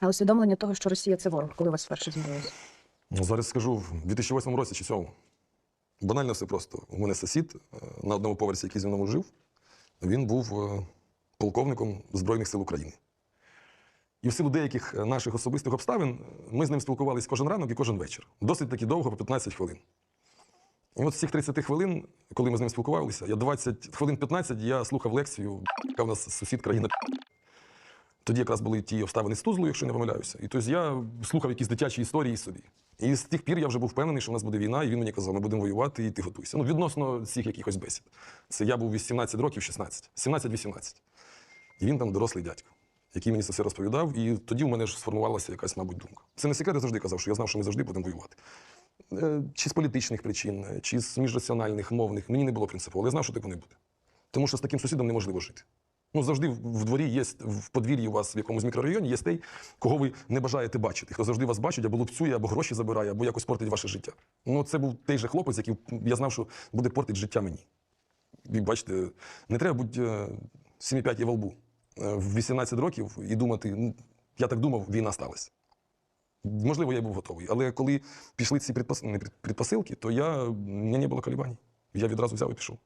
А усвідомлення того, що Росія це ворог, коли у вас вперше з'явилося? Ну, зараз скажу, в 2008 році чи 2007. Банально все просто. У мене сусід е, на одному поверсі, який зі мною жив, він був е, полковником Збройних сил України. І в силу деяких е, наших особистих обставин ми з ним спілкувалися кожен ранок і кожен вечір. Досить таки довго, по 15 хвилин. І от з цих 30 хвилин, коли ми з ним спілкувалися, я 20 хвилин 15 я слухав лекцію, яка в нас сусід країна. Тоді якраз були ті обставини з Тузлою, якщо не помиляюся. І тобто я слухав якісь дитячі історії собі. І з тих пір я вже був впевнений, що в нас буде війна, і він мені казав, ми будемо воювати, і ти готуйся. Ну, відносно цих якихось бесід. Це я був 18 років, 16, 17-18. І він там дорослий дядько, який мені це все розповідав. І тоді в мене ж сформувалася якась, мабуть, думка. Це не секрет, я завжди казав, що я знав, що ми завжди будемо воювати. Е, Чи з політичних причин, е, чи з міжраціональних, мовних, мені не було принципово, але я знав, що так не буде. Тому що з таким сусідом неможливо жити. Ну, завжди в в дворі є, в подвір'ї у вас в якомусь мікрорайоні є той, кого ви не бажаєте бачити, хто завжди вас бачить, або лупцює, або гроші забирає, або якось портить ваше життя. Ну, це був той же хлопець, який я знав, що буде портити життя мені. І бачите, не треба бути е, 7,5 во лбу е, в 18 років і думати, ну, я так думав, війна сталася. Можливо, я був готовий. Але коли пішли ці предпосилки, то я... в мене не було колебань. Я відразу взяв і пішов.